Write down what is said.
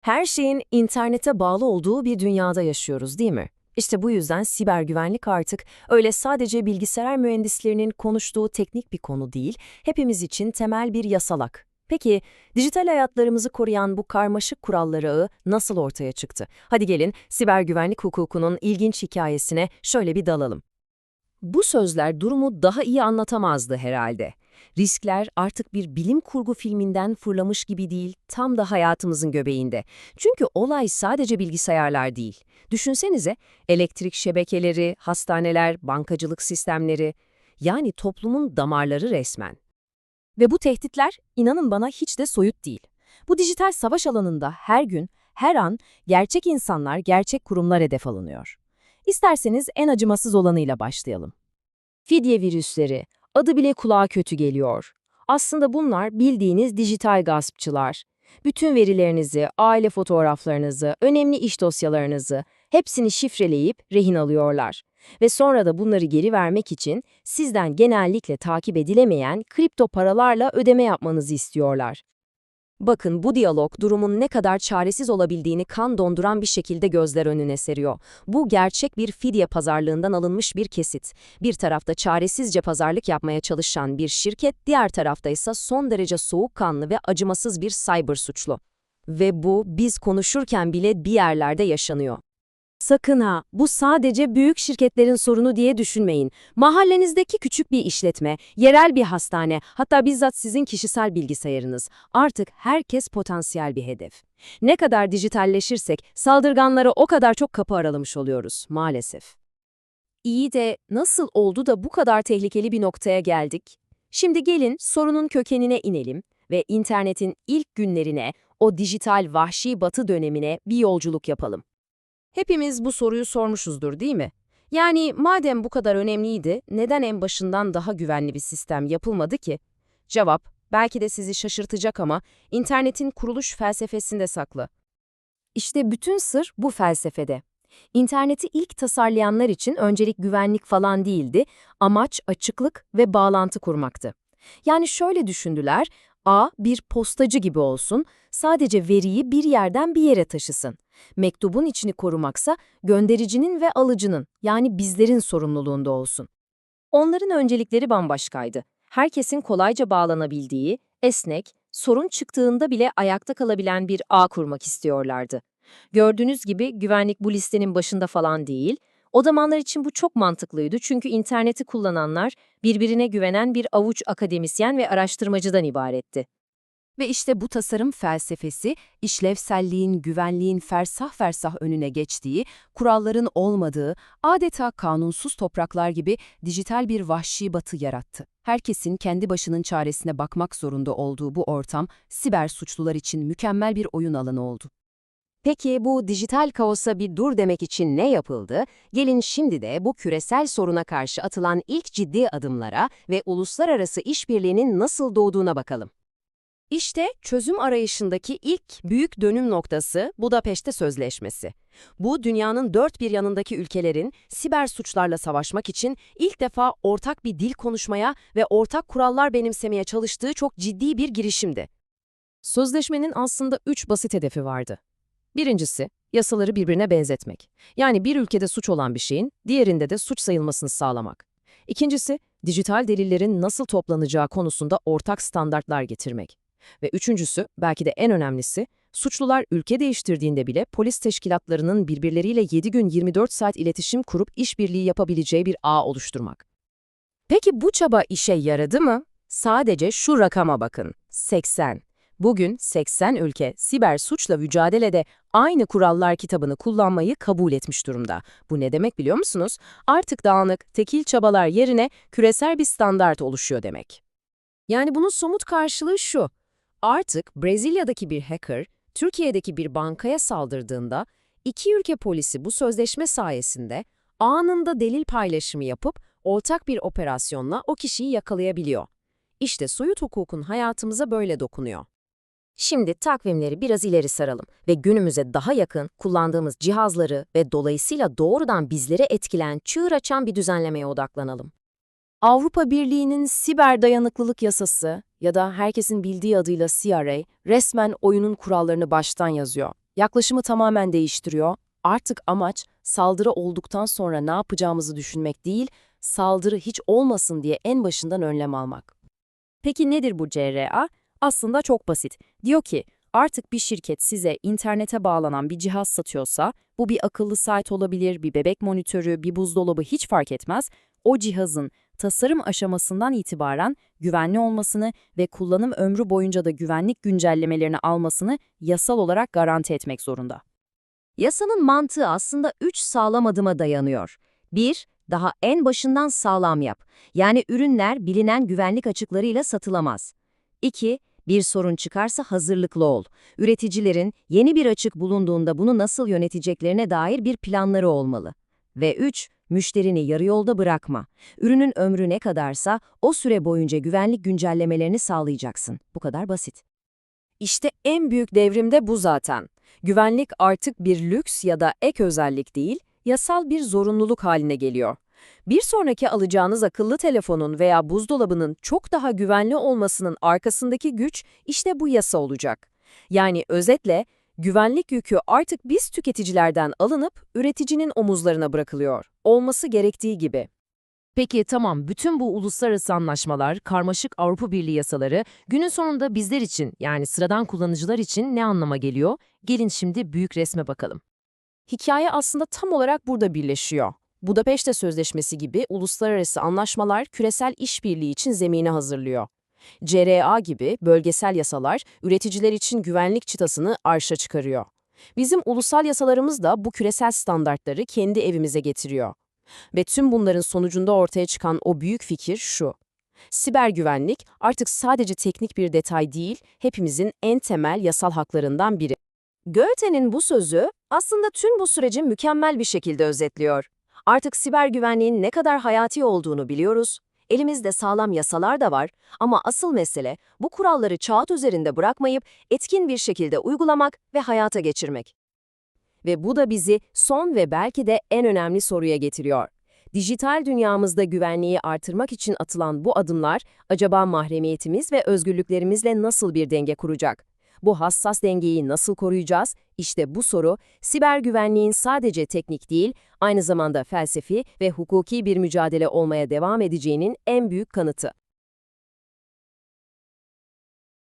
Her şeyin internete bağlı olduğu bir dünyada yaşıyoruz değil mi? İşte bu yüzden siber güvenlik artık öyle sadece bilgisayar mühendislerinin konuştuğu teknik bir konu değil, hepimiz için temel bir yasalak. Peki, dijital hayatlarımızı koruyan bu karmaşık kuralları ağı nasıl ortaya çıktı? Hadi gelin siber güvenlik hukukunun ilginç hikayesine şöyle bir dalalım. Bu sözler durumu daha iyi anlatamazdı herhalde. Riskler artık bir bilim kurgu filminden fırlamış gibi değil, tam da hayatımızın göbeğinde. Çünkü olay sadece bilgisayarlar değil. Düşünsenize, elektrik şebekeleri, hastaneler, bankacılık sistemleri, yani toplumun damarları resmen. Ve bu tehditler, inanın bana hiç de soyut değil. Bu dijital savaş alanında her gün, her an gerçek insanlar, gerçek kurumlar hedef alınıyor. İsterseniz en acımasız olanıyla başlayalım. Fidye virüsleri, adı bile kulağa kötü geliyor. Aslında bunlar bildiğiniz dijital gaspçılar. Bütün verilerinizi, aile fotoğraflarınızı, önemli iş dosyalarınızı hepsini şifreleyip rehin alıyorlar. Ve sonra da bunları geri vermek için sizden genellikle takip edilemeyen kripto paralarla ödeme yapmanızı istiyorlar. Bakın bu diyalog durumun ne kadar çaresiz olabildiğini kan donduran bir şekilde gözler önüne seriyor. Bu gerçek bir fidye pazarlığından alınmış bir kesit. Bir tarafta çaresizce pazarlık yapmaya çalışan bir şirket, diğer tarafta ise son derece soğukkanlı ve acımasız bir cyber suçlu. Ve bu biz konuşurken bile bir yerlerde yaşanıyor. Sakın ha, bu sadece büyük şirketlerin sorunu diye düşünmeyin. Mahallenizdeki küçük bir işletme, yerel bir hastane, hatta bizzat sizin kişisel bilgisayarınız. Artık herkes potansiyel bir hedef. Ne kadar dijitalleşirsek saldırganlara o kadar çok kapı aralamış oluyoruz maalesef. İyi de nasıl oldu da bu kadar tehlikeli bir noktaya geldik? Şimdi gelin sorunun kökenine inelim ve internetin ilk günlerine, o dijital vahşi batı dönemine bir yolculuk yapalım. Hepimiz bu soruyu sormuşuzdur değil mi? Yani madem bu kadar önemliydi, neden en başından daha güvenli bir sistem yapılmadı ki? Cevap, belki de sizi şaşırtacak ama internetin kuruluş felsefesinde saklı. İşte bütün sır bu felsefede. İnterneti ilk tasarlayanlar için öncelik güvenlik falan değildi, amaç açıklık ve bağlantı kurmaktı. Yani şöyle düşündüler, A bir postacı gibi olsun, sadece veriyi bir yerden bir yere taşısın. Mektubun içini korumaksa göndericinin ve alıcının yani bizlerin sorumluluğunda olsun. Onların öncelikleri bambaşkaydı. Herkesin kolayca bağlanabildiği, esnek, sorun çıktığında bile ayakta kalabilen bir ağ kurmak istiyorlardı. Gördüğünüz gibi güvenlik bu listenin başında falan değil. O zamanlar için bu çok mantıklıydı çünkü interneti kullananlar birbirine güvenen bir avuç akademisyen ve araştırmacıdan ibaretti. Ve işte bu tasarım felsefesi, işlevselliğin, güvenliğin fersah fersah önüne geçtiği, kuralların olmadığı, adeta kanunsuz topraklar gibi dijital bir vahşi batı yarattı. Herkesin kendi başının çaresine bakmak zorunda olduğu bu ortam, siber suçlular için mükemmel bir oyun alanı oldu. Peki bu dijital kaosa bir dur demek için ne yapıldı? Gelin şimdi de bu küresel soruna karşı atılan ilk ciddi adımlara ve uluslararası işbirliğinin nasıl doğduğuna bakalım. İşte çözüm arayışındaki ilk büyük dönüm noktası Budapeşte Sözleşmesi. Bu dünyanın dört bir yanındaki ülkelerin siber suçlarla savaşmak için ilk defa ortak bir dil konuşmaya ve ortak kurallar benimsemeye çalıştığı çok ciddi bir girişimdi. Sözleşmenin aslında üç basit hedefi vardı. Birincisi, yasaları birbirine benzetmek. Yani bir ülkede suç olan bir şeyin diğerinde de suç sayılmasını sağlamak. İkincisi, dijital delillerin nasıl toplanacağı konusunda ortak standartlar getirmek. Ve üçüncüsü, belki de en önemlisi, suçlular ülke değiştirdiğinde bile polis teşkilatlarının birbirleriyle 7 gün 24 saat iletişim kurup işbirliği yapabileceği bir ağ oluşturmak. Peki bu çaba işe yaradı mı? Sadece şu rakama bakın, 80. Bugün 80 ülke siber suçla mücadelede aynı kurallar kitabını kullanmayı kabul etmiş durumda. Bu ne demek biliyor musunuz? Artık dağınık, tekil çabalar yerine küresel bir standart oluşuyor demek. Yani bunun somut karşılığı şu. Artık Brezilya'daki bir hacker, Türkiye'deki bir bankaya saldırdığında iki ülke polisi bu sözleşme sayesinde anında delil paylaşımı yapıp ortak bir operasyonla o kişiyi yakalayabiliyor. İşte soyut hukukun hayatımıza böyle dokunuyor. Şimdi takvimleri biraz ileri saralım ve günümüze daha yakın kullandığımız cihazları ve dolayısıyla doğrudan bizleri etkileyen çığır açan bir düzenlemeye odaklanalım. Avrupa Birliği'nin siber dayanıklılık yasası ya da herkesin bildiği adıyla CRA resmen oyunun kurallarını baştan yazıyor. Yaklaşımı tamamen değiştiriyor. Artık amaç saldırı olduktan sonra ne yapacağımızı düşünmek değil, saldırı hiç olmasın diye en başından önlem almak. Peki nedir bu CRA? Aslında çok basit. Diyor ki, artık bir şirket size internete bağlanan bir cihaz satıyorsa, bu bir akıllı saat olabilir, bir bebek monitörü, bir buzdolabı hiç fark etmez, o cihazın tasarım aşamasından itibaren güvenli olmasını ve kullanım ömrü boyunca da güvenlik güncellemelerini almasını yasal olarak garanti etmek zorunda. Yasanın mantığı aslında üç sağlam adıma dayanıyor. 1. Daha en başından sağlam yap. Yani ürünler bilinen güvenlik açıklarıyla satılamaz. 2. Bir sorun çıkarsa hazırlıklı ol. Üreticilerin yeni bir açık bulunduğunda bunu nasıl yöneteceklerine dair bir planları olmalı. Ve 3. Müşterini yarı yolda bırakma. Ürünün ömrü ne kadarsa o süre boyunca güvenlik güncellemelerini sağlayacaksın. Bu kadar basit. İşte en büyük devrim de bu zaten. Güvenlik artık bir lüks ya da ek özellik değil, yasal bir zorunluluk haline geliyor. Bir sonraki alacağınız akıllı telefonun veya buzdolabının çok daha güvenli olmasının arkasındaki güç işte bu yasa olacak. Yani özetle, güvenlik yükü artık biz tüketicilerden alınıp üreticinin omuzlarına bırakılıyor. Olması gerektiği gibi. Peki tamam bütün bu uluslararası anlaşmalar, karmaşık Avrupa Birliği yasaları günün sonunda bizler için yani sıradan kullanıcılar için ne anlama geliyor? Gelin şimdi büyük resme bakalım. Hikaye aslında tam olarak burada birleşiyor. Budapeşte Sözleşmesi gibi uluslararası anlaşmalar küresel işbirliği için zemini hazırlıyor. CRA gibi bölgesel yasalar üreticiler için güvenlik çıtasını arşa çıkarıyor. Bizim ulusal yasalarımız da bu küresel standartları kendi evimize getiriyor. Ve tüm bunların sonucunda ortaya çıkan o büyük fikir şu. Siber güvenlik artık sadece teknik bir detay değil, hepimizin en temel yasal haklarından biri. Goethe'nin bu sözü aslında tüm bu süreci mükemmel bir şekilde özetliyor. Artık siber güvenliğin ne kadar hayati olduğunu biliyoruz. Elimizde sağlam yasalar da var ama asıl mesele bu kuralları çağat üzerinde bırakmayıp etkin bir şekilde uygulamak ve hayata geçirmek. Ve bu da bizi son ve belki de en önemli soruya getiriyor. Dijital dünyamızda güvenliği artırmak için atılan bu adımlar acaba mahremiyetimiz ve özgürlüklerimizle nasıl bir denge kuracak? Bu hassas dengeyi nasıl koruyacağız? İşte bu soru, siber güvenliğin sadece teknik değil, aynı zamanda felsefi ve hukuki bir mücadele olmaya devam edeceğinin en büyük kanıtı.